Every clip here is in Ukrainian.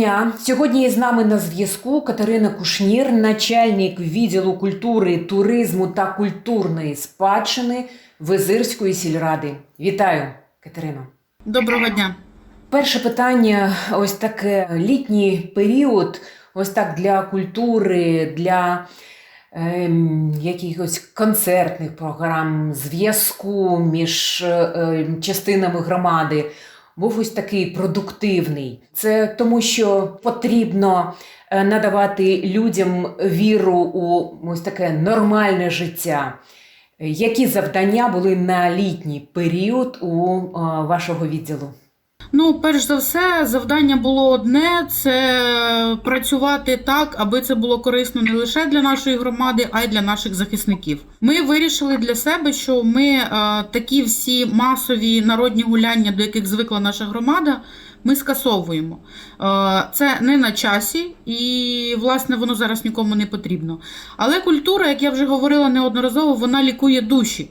Дня. Сьогодні з нами на зв'язку Катерина Кушнір, начальник відділу культури, туризму та культурної спадщини Визирської сільради. Вітаю, Катерино. Доброго дня. Перше питання: ось таке літній період, ось так для культури, для ем, якихось концертних програм, зв'язку між е, частинами громади. Був ось такий продуктивний. Це тому, що потрібно е, надавати людям віру у ось таке нормальне життя. Які завдання були на літній період у е, вашого відділу? Ну, перш за все, завдання було одне: це працювати так, аби це було корисно не лише для нашої громади, а й для наших захисників. Ми вирішили для себе, що ми е, такі всі масові народні гуляння, до яких звикла наша громада. Ми скасовуємо. Е, Це не на часі, і власне воно зараз нікому не потрібно. Але культура, як я вже говорила неодноразово, вона лікує душі.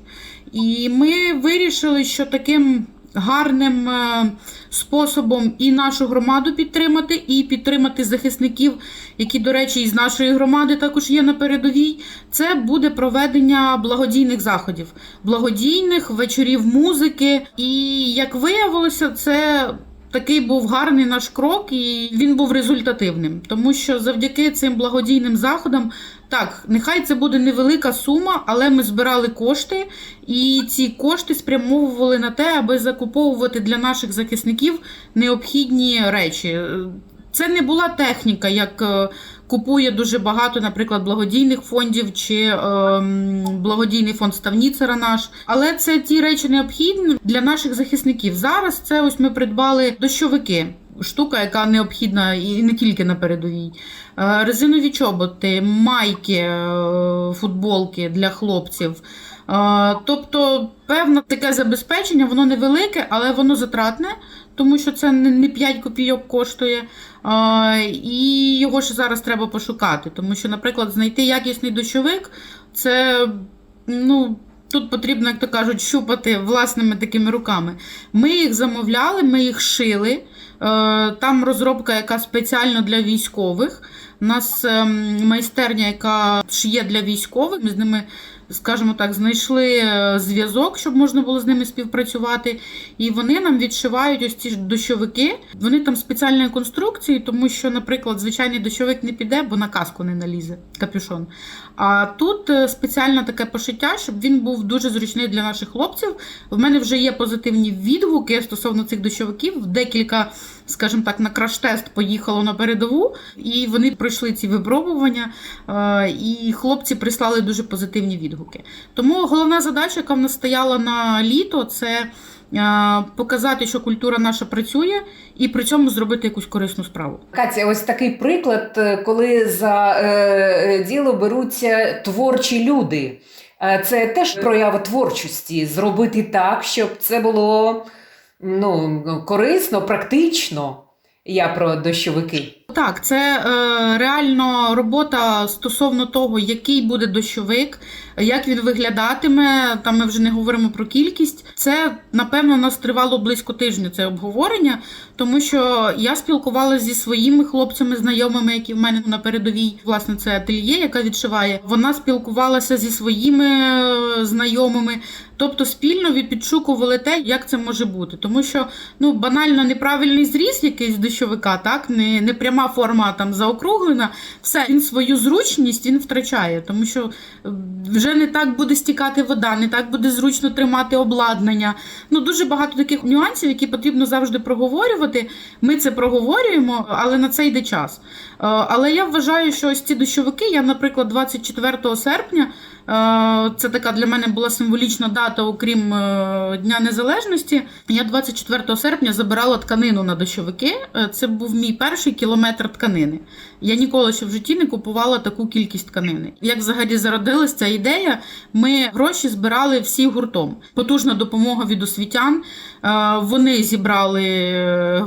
І ми вирішили, що таким гарним е, способом і нашу громаду підтримати, і підтримати захисників, які, до речі, із нашої громади також є на передовій. Це буде проведення благодійних заходів, благодійних вечорів музики. І як виявилося, це. Такий був гарний наш крок, і він був результативним, тому що завдяки цим благодійним заходам, так, нехай це буде невелика сума, але ми збирали кошти, і ці кошти спрямовували на те, аби закуповувати для наших захисників необхідні речі. Це не була техніка, як е, купує дуже багато, наприклад, благодійних фондів чи е, благодійний фонд Ставніцера наш. Але це ті речі необхідні для наших захисників. Зараз це ось ми придбали дощовики. Штука, яка необхідна і не тільки на передовій. Е, Резинові чоботи, майки, е, футболки для хлопців. Тобто, певне таке забезпечення, воно невелике, але воно затратне, тому що це не не 5 копійок коштує. І його ще зараз треба пошукати. Тому що, наприклад, знайти якісний дощовик це ну. Тут потрібно, як то кажуть, щупати власними такими руками. Ми їх замовляли, ми їх шили. Е, Там розробка, яка спеціально для військових. У нас ем, майстерня, яка шиє для військових. Ми з ними, скажімо так, знайшли е, зв'язок, щоб можна було з ними співпрацювати. І вони нам відшивають ось ці дощовики. Вони там спеціальної конструкції, тому що, наприклад, звичайний дощовик не піде, бо на каску не налізе капюшон. А тут е, спеціальне таке пошиття, щоб він був дуже зручний для наших хлопців. В мене вже є позитивні відгуки стосовно цих дощовиків. Декілька, скажімо так, на краш-тест поїхало на передову, і вони пройшли ці випробування. е, І хлопці прислали дуже позитивні відгуки. Тому головна задача, яка в нас стояла на літо, це. е, Показати, що культура наша працює, і при цьому зробити якусь корисну справу. Катя, ось такий приклад, е, коли за е, діло беруться творчі люди. Це теж проява творчості зробити так, щоб це було ну, корисно, практично. Я про дощовики. Так, це е, реально робота стосовно того, який буде дощовик, як він виглядатиме. Там ми вже не говоримо про кількість. Це напевно нас тривало близько тижня. Це обговорення, тому що я спілкувалася зі своїми хлопцями, знайомими, які в мене на передовій. Власне, це ательє, яка відшиває. Вона спілкувалася зі своїми е, знайомими. Тобто спільно підшукували те, як це може бути, тому що ну банально неправильний зріз якийсь дощовика, так не, не пряма форма там заокруглена. Все він свою зручність він втрачає, тому що вже не так буде стікати вода, не так буде зручно тримати обладнання. Ну дуже багато таких нюансів, які потрібно завжди проговорювати. Ми це проговорюємо, але на це йде час. Е, Але я вважаю, що ось ці дощовики, я, наприклад, 24 серпня. Е, Це така для мене була символічна дата, окрім е, Дня Незалежності. Я 24 серпня забирала тканину на дощовики. Е, Це був мій перший кілометр тканини. Я ніколи ще в житті не купувала таку кількість тканини. Як взагалі зародилась ця ідея? Ми гроші збирали всі гуртом. Потужна допомога від освітян. Е, Вони зібрали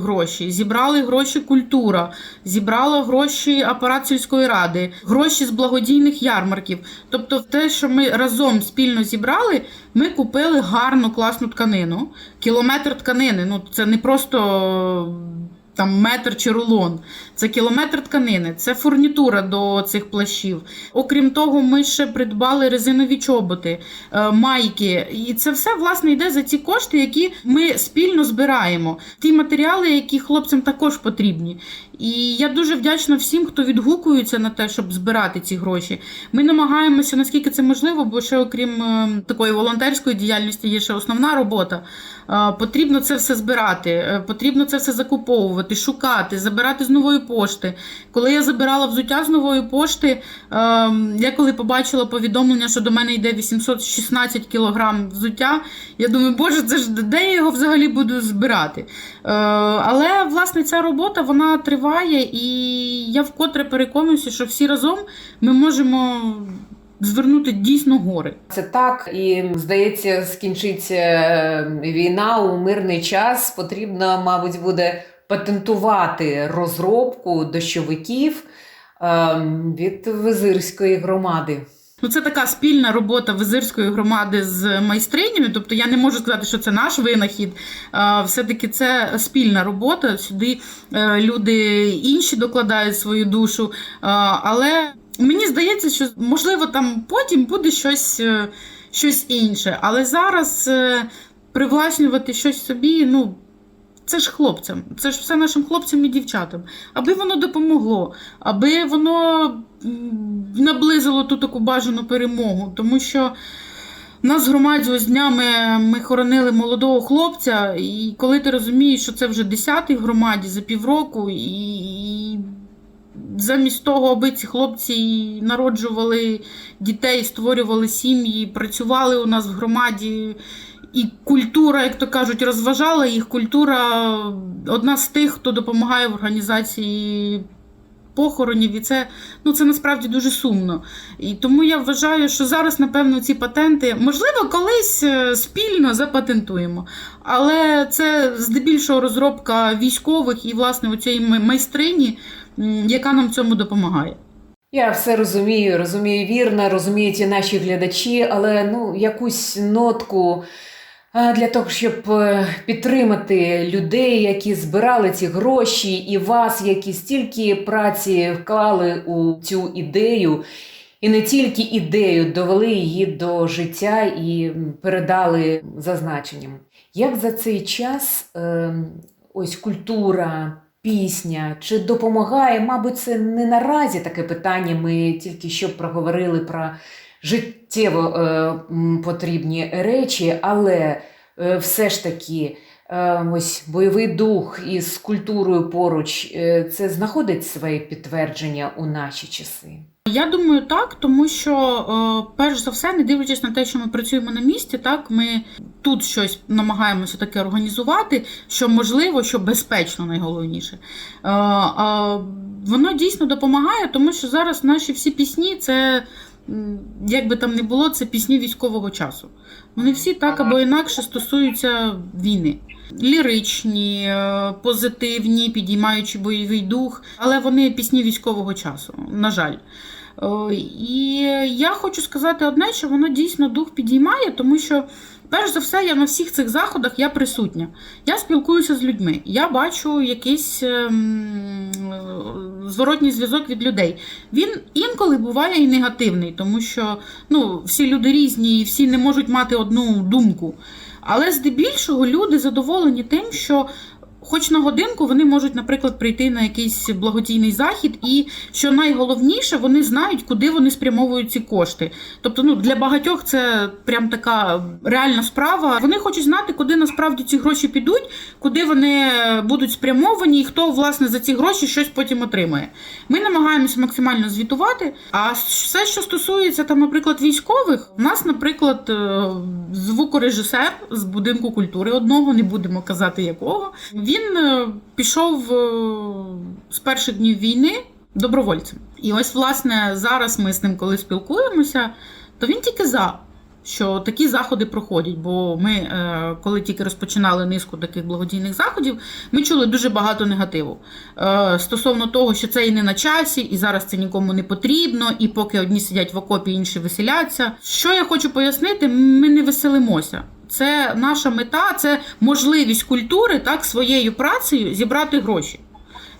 гроші, зібрали гроші культура, зібрала гроші апарат сільської ради, гроші з благодійних ярмарків. Тобто, те, що ми разом спільно зібрали, ми купили гарну класну тканину. Кілометр тканини. Ну це не просто там метр чи рулон, це кілометр тканини, це фурнітура до цих плащів. Окрім того, ми ще придбали резинові чоботи, е, майки. І це все власне йде за ті кошти, які ми спільно збираємо. Ті матеріали, які хлопцям також потрібні. І я дуже вдячна всім, хто відгукується на те, щоб збирати ці гроші. Ми намагаємося, наскільки це можливо, бо ще окрім е, такої волонтерської діяльності є ще основна робота. Е, Потрібно це все збирати, потрібно це все закуповувати, шукати, забирати з нової пошти. Коли я забирала взуття з нової пошти, е, я коли побачила повідомлення, що до мене йде 816 кілограм взуття, я думаю, боже, це ж де я його взагалі буду збирати? Е, Але власне ця робота вона триває, і я вкотре переконуюся, що всі разом ми можемо звернути дійсно гори. Це так, і здається, скінчиться е, війна у мирний час. Потрібно, мабуть, буде патентувати розробку дощовиків е, від визирської громади. Ну, це така спільна робота визирської громади з майстринями. Тобто я не можу сказати, що це наш винахід. Все-таки це спільна робота. Сюди е, люди інші докладають свою душу. Але мені здається, що можливо там потім буде щось, е, щось інше. Але зараз е, привласнювати щось собі, ну. Це ж хлопцям, це ж все нашим хлопцям і дівчатам, аби воно допомогло, аби воно наблизило ту таку бажану перемогу. Тому що нас громаді ось днями ми хоронили молодого хлопця, і коли ти розумієш, що це вже десятий громаді за півроку, і, і замість того, аби ці хлопці народжували дітей, створювали сім'ї, працювали у нас в громаді. І культура, як то кажуть, розважала їх. Культура одна з тих, хто допомагає в організації похоронів, і це, ну, це насправді дуже сумно. І тому я вважаю, що зараз, напевно, ці патенти, можливо, колись е, спільно запатентуємо. Але це здебільшого розробка військових і, власне, у цієї майстрині, яка нам в цьому допомагає. Я все розумію, розумію вірно, розуміють і наші глядачі, але ну, якусь нотку для того, щоб е, підтримати людей, які збирали ці гроші, і вас, які стільки праці вклали у цю ідею, і не тільки ідею, довели її до життя і передали зазначенням. Як за цей час е, ось культура, пісня чи допомагає? Мабуть, це не наразі таке питання. Ми тільки що проговорили про життєво е, потрібні речі, але е, все ж таки. е, Ось бойовий дух із культурою поруч е, це знаходить своє підтвердження у наші часи. Я думаю, так, тому що, е, перш за все, не дивлячись на те, що ми працюємо на місці, так ми тут щось намагаємося таке організувати, що можливо, що безпечно, найголовніше. Е, Воно дійсно допомагає, тому що зараз наші всі пісні це. Як би там не було, це пісні військового часу. Вони всі так або інакше стосуються війни. Ліричні, е, позитивні, підіймаючи бойовий дух, але вони пісні військового часу, на жаль. Е, І я хочу сказати одне, що воно дійсно дух підіймає, тому що, перш за все, я на всіх цих заходах я присутня. Я спілкуюся з людьми, я бачу якийсь ем, зворотній зв'язок від людей. Він інколи буває і негативний, тому що ну, всі люди різні і всі не можуть мати одну думку. Але здебільшого люди задоволені тим, що хоч на годинку вони можуть, наприклад, прийти на якийсь благодійний захід, і що найголовніше, вони знають, куди вони спрямовують ці кошти. Тобто, ну для багатьох це прям така реальна справа. Вони хочуть знати, куди насправді ці гроші підуть, куди вони будуть спрямовані, і хто власне за ці гроші щось потім отримає. Ми намагаємося максимально звітувати. А все, що стосується там, наприклад, військових, у нас, наприклад, е, звукорежисер з будинку культури одного, не будемо казати якого. Він е, пішов е, з перших днів війни добровольцем. І ось, власне, зараз ми з ним, коли спілкуємося, то він тільки за. Що такі заходи проходять, бо ми, е, коли тільки розпочинали низку таких благодійних заходів, ми чули дуже багато негативу стосовно того, що це і не на часі, і зараз це нікому не потрібно, і поки одні сидять в окопі, інші веселяться. Що я хочу пояснити, ми не веселимося. Це наша мета, це можливість культури так своєю працею зібрати гроші.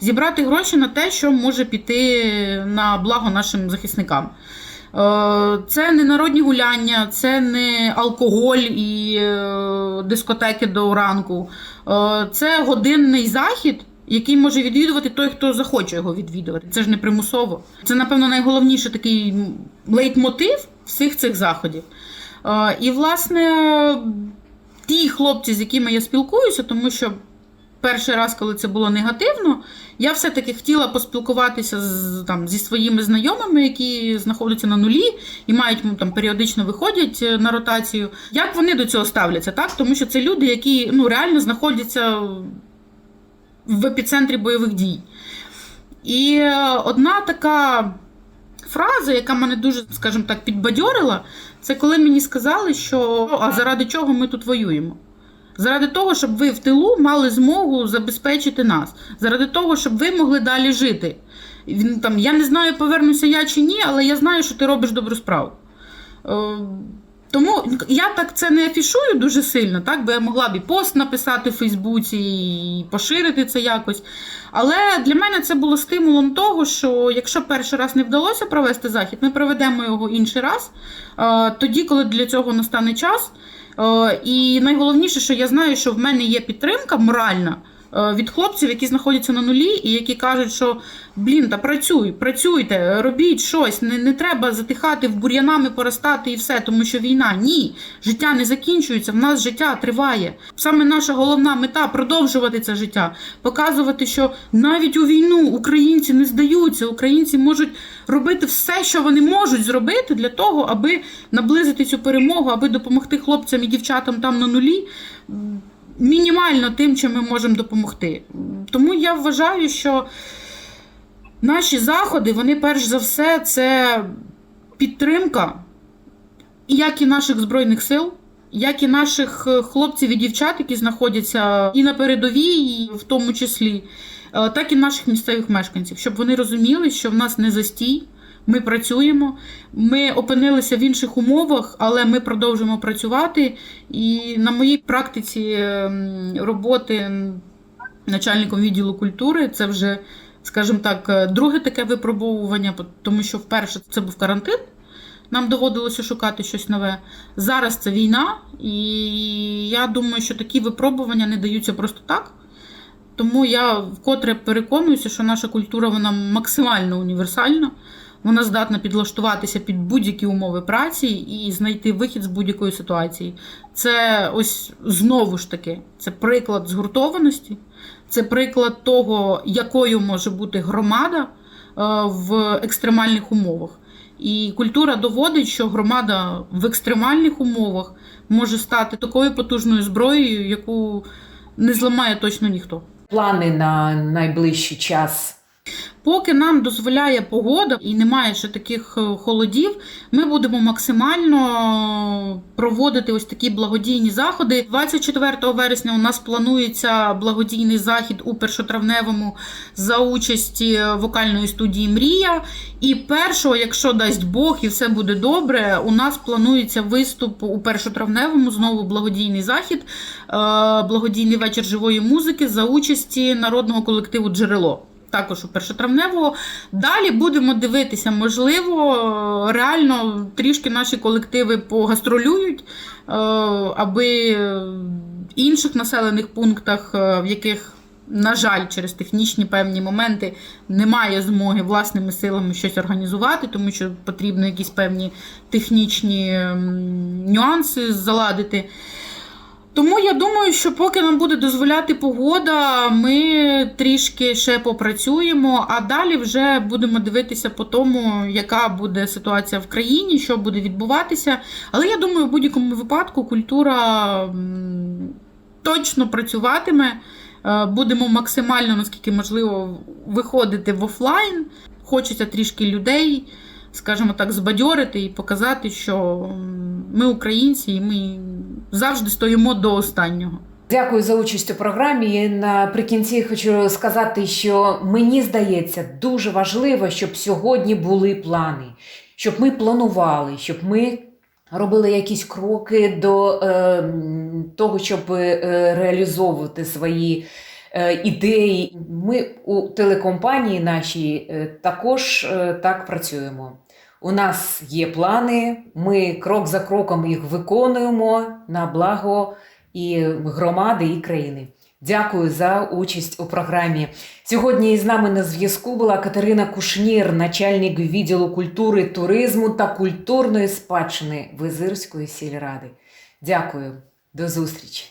Зібрати гроші на те, що може піти на благо нашим захисникам. Е, Це не народні гуляння, це не алкоголь і е, дискотеки до ранку. Е, Це годинний захід, який може відвідувати той, хто захоче його відвідувати. Це ж не примусово. Це, напевно, найголовніший такий лейтмотив всіх цих заходів. І, власне, ті хлопці, з якими я спілкуюся, тому що перший раз, коли це було негативно, я все-таки хотіла поспілкуватися з, там, зі своїми знайомими, які знаходяться на нулі і мають ну, там, періодично виходять е, на ротацію. Як вони до цього ставляться? Так? Тому що це люди, які ну, реально знаходяться в епіцентрі бойових дій. І е, одна така фраза, яка мене дуже, скажімо так, підбадьорила, це коли мені сказали, що а заради чого ми тут воюємо? Заради того, щоб ви в тилу мали змогу забезпечити нас, заради того, щоб ви могли далі жити. Він там, я не знаю, повернуся я чи ні, але я знаю, що ти робиш добру справу. Тому я так це не афішую дуже сильно, так, бо я могла б і пост написати в Фейсбуці і поширити це якось. Але для мене це було стимулом того, що якщо перший раз не вдалося провести захід, ми проведемо його інший раз, е, тоді, коли для цього настане час. Е, І найголовніше, що я знаю, що в мене є підтримка моральна від хлопців, які знаходяться на нулі, і які кажуть, що блін, та працюй, працюйте, робіть щось, не, не треба затихати в бур'янами, поростати і все, тому що війна ні, життя не закінчується, в нас життя триває. Саме наша головна мета продовжувати це життя, показувати, що навіть у війну українці не здаються, українці можуть робити все, що вони можуть зробити для того, аби наблизити цю перемогу, аби допомогти хлопцям і дівчатам там на нулі. Мінімально тим, чим ми можемо допомогти. Тому я вважаю, що наші заходи, вони перш за все, це підтримка як і наших Збройних сил, як і наших е, хлопців і дівчат, які знаходяться і на передовій, і в тому числі, е, так і наших місцевих мешканців, щоб вони розуміли, що в нас не застій. Ми працюємо, ми опинилися в інших умовах, але ми продовжуємо працювати. І на моїй практиці ем, роботи начальником відділу культури це вже, скажімо так, е, друге таке випробовування, тому що вперше це був карантин. Нам доводилося шукати щось нове. Зараз це війна, і я думаю, що такі випробування не даються просто так. Тому я вкотре переконуюся, що наша культура вона максимально універсальна. Вона здатна підлаштуватися під будь-які умови праці і знайти вихід з будь-якої ситуації. Це ось знову ж таки це приклад згуртованості, це приклад того, якою може бути громада е, в екстремальних умовах. І культура доводить, що громада в екстремальних умовах може стати такою потужною зброєю, яку не зламає точно ніхто. Плани на найближчий час. Поки нам дозволяє погода і немає ще таких е, холодів, ми будемо максимально проводити ось такі благодійні заходи. 24 вересня у нас планується благодійний захід у першотравневому за участі вокальної студії Мрія. І першого, якщо дасть Бог і все буде добре, у нас планується виступ у першотравневому знову благодійний захід, е, благодійний вечір живої музики за участі народного колективу Джерело також у першотравневого. Далі будемо дивитися, можливо, реально трішки наші колективи погастролюють, е, аби в інших населених пунктах, е, в яких, на жаль, через технічні певні моменти немає змоги власними силами щось організувати, тому що потрібно якісь певні технічні нюанси заладити. Тому я думаю, що поки нам буде дозволяти погода, ми трішки ще попрацюємо, а далі вже будемо дивитися по тому, яка буде ситуація в країні, що буде відбуватися. Але я думаю, в будь-якому випадку культура точно працюватиме. Е, Будемо максимально, наскільки можливо, виходити в офлайн. Хочеться трішки людей, скажімо так, збадьорити і показати, що ми українці, і ми завжди стоїмо до останнього. Дякую за участь у програмі. І Наприкінці хочу сказати, що мені здається дуже важливо, щоб сьогодні були плани, щоб ми планували, щоб ми робили якісь кроки до е, того, щоб е, реалізовувати свої ідеї. Ми у телекомпанії нашій е, також е, так працюємо. У нас є плани, ми крок за кроком їх виконуємо на благо і громади, і країни. Дякую за участь у програмі. Сьогодні із нами на зв'язку була Катерина Кушнір, начальник відділу культури, туризму та культурної спадщини Визирської сільради. Дякую, до зустрічі!